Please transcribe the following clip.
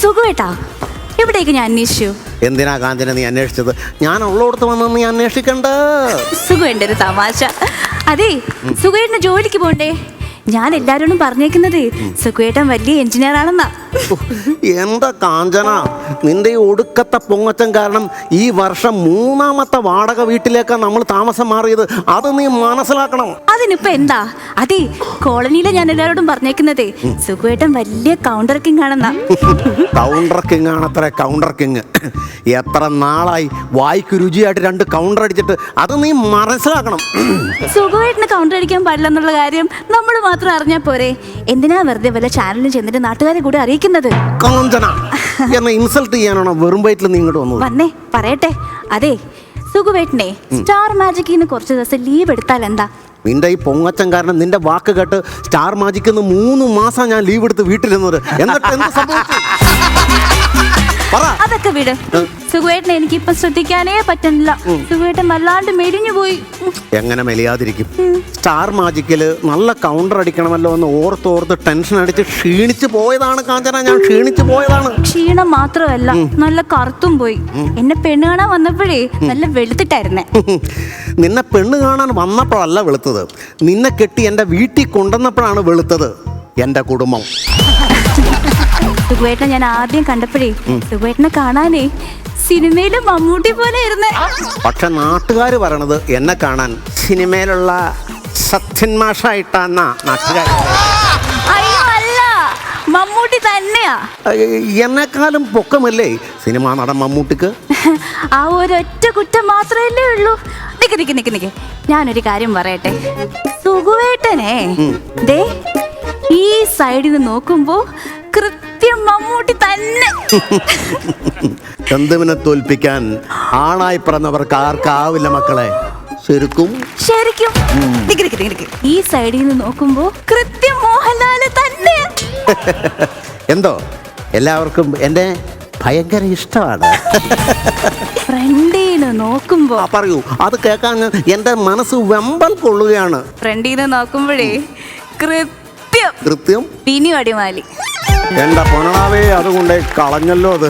സുഖേട്ടാ എവിടേക്ക് ഞാൻ അന്വേഷിച്ചു? എന്തിനാ കാഞ്ചന നീ അന്വേഷിച്ചത്? ഞാൻ ഉള്ളോടത്ത് വന്നു നീ അന്വേഷിക്കണ്ട. സുഖമുണ്ട് ഒരു തമാശ. അതെ സുഖേട്ടന് ജോലിക്ക് പോണ്ടേ? ഞാൻ എല്ലാരോടും പറഞ്ഞേക്കുന്നത് സുഖേട്ടൻ വലിയ എഞ്ചിനീയർ ആണെന്നാ എന്താ കാഞ്ചന? നിന്റെ ഈ ഒടുക്കത്തെ പൊങ്ങച്ചം കാരണം ഈ വർഷം മൂന്നാമത്തെ വാടക വീട്ടിലേക്കാ നമ്മൾ താമസം മാറിയത്. അത് നീ മനസ്സിലാക്കണം. അതിനിപ്പോ എന്താ? അതെ കോളനിയിലെ ഞാൻ എല്ലാവരോടും പറഞ്ഞേക്കുന്നത് സുഖേട്ടൻ വലിയ കൗണ്ടർ കിങ് ആണെന്നാ. കൗണ്ടർ കിങ് ആണത്ര കൗണ്ടർ കിങ് എത്ര നാളായി വായിക്ക് രുചിയായിട്ട് രണ്ട് കൗണ്ടർ അടിച്ചിട്ട്. അത് നീ മനസ്സിലാക്കണം. സുഖമായിട്ടിന് കൗണ്ടർ അടിക്കാൻ പാടില്ല എന്നുള്ള കാര്യം നമ്മൾ മാത്രം അറിഞ്ഞാൽ പോരെ. എന്തിനാ വെറുതെ വല്ല ചാനലിൽ ചെന്നിട്ട് നാട്ടുകാരെ കൂടെ അറിയിക്കുന്നത്? കാഞ്ചന. എന്നെ ഇൻസൾട്ട് ചെയ്യാനാണോ? വെറും വയറ്റിൽ നീ ഇങ്ങോട്ട് വന്നത്? വന്നേ പറയട്ടെ. അതെ സുഖവേട്ടനെ സ്റ്റാർ മാജിക്കിൽ നിന്ന് കുറച്ച് ദിവസം ലീവ് എടുത്താൽ എന്താ? നിന്റെ ഈ പൊങ്ങച്ചൻ കാരണം നിന്റെ വാക്ക് കേട്ട് സ്റ്റാർ മാജിക്കിന്ന് മൂന്ന് മാസം ഞാൻ ലീവ് എടുത്ത് വീട്ടിലിരുന്നത് എന്നിട്ട് എന്ത് സംഭവിച്ചു? പറ. അതൊക്കെ വിട്. സുഖവേട്ടനെ എനിക്ക് ഇപ്പൊ ശ്രദ്ധിക്കാനേ പറ്റുന്നില്ല. സുഖേട്ടൻ വല്ലാണ്ട് മെലിഞ്ഞു പോയി. എങ്ങനെ മെലിയാതിരിക്കും? സ്റ്റാർ മാജിക്കിൽ നല്ല കൗണ്ടർ അടിക്കണമല്ലോ എന്ന് ഓർത്ത് ഓർത്ത് ടെൻഷൻ അടിച്ച് ക്ഷീണിച്ചു പോയതാണ് കാഞ്ചന. ഞാൻ ക്ഷീണിച്ചു പോയതാണ്. ക്ഷീണം മാത്രമല്ല നല്ല കറുത്തും പോയി. എന്നെ പെണ്ണ് കാണാൻ വന്നപ്പോഴേ നല്ല വെളുത്തിട്ടായിരുന്നേ. നിന്നെ പെണ്ണ് കാണാൻ വന്നപ്പോഴല്ല വെളുത്തത്. നിന്നെ കെട്ടി എന്റെ വീട്ടിൽ കൊണ്ടുവന്നപ്പോഴാണ് വെളുത്തത്. എന്റെ കുടുംബം. സുഖവേട്ടനെ ഞാൻ ആദ്യം കണ്ടപ്പോഴേ സുഖേട്ടനെ കാണാനേ സിനിമയിലെ മമ്മൂട്ടി പോലെ ഇരുന്നേ. പക്ഷെ നാട്ടുകാർ പറയണത് എന്നെ കാണാൻ സിനിമയിലുള്ള സത്യൻ മാഷായിട്ടാന്നാ നാട്ടുകാർ അയ്യോ അല്ല. മമ്മൂട്ടി തന്നെയാ. എന്നെക്കാളും പൊക്കമല്ലേ സിനിമ നടൻ മമ്മൂട്ടിക്ക്? ആ ഒരൊറ്റ കുറ്റം മാത്രമല്ലേ ഉള്ളൂ. നിക്ക് നിക്ക് നിക്ക് നിക്ക്. ഞാനൊരു കാര്യം പറയട്ടെ. സുഖുവേട്ടനെ ദേ ഈ സൈഡിൽ നിന്ന് നോക്കുമ്പോ കൃത്യം മമ്മൂട്ടി തന്നെ. ചന്തുവിനെ തോൽപ്പിക്കാൻ ആണായി പറഞ്ഞവർക്ക് ആർക്കാവില്ല മക്കളെ? ശരിക്കും? ശരിക്കും. നിക്ക് നിക്ക് നിക്ക് നിക്ക്. ഈ സൈഡിൽ നിന്ന് നോക്കുമ്പോ കൃത്യം മോഹൻലാൽ തന്നെ. എന്തോ? എല്ലാവർക്കും എന്നെ ഭയങ്കര ഇഷ്ടമാണ്. ഫ്രണ്ടിനെ നോക്കുമ്പോ. ആ പറയൂ. അത് കേൾക്കാൻ എന്റെ മനസ്സ് വെമ്പൽ കൊള്ളുകയാണ്. ഫ്രണ്ടീന്ന് നോക്കുമ്പോഴേ കൃത്യം. കൃത്യം? പിനി അടിമാലി. എന്റെ പൊണാവേ അതുകൊണ്ട് കളഞ്ഞല്ലോ അത്.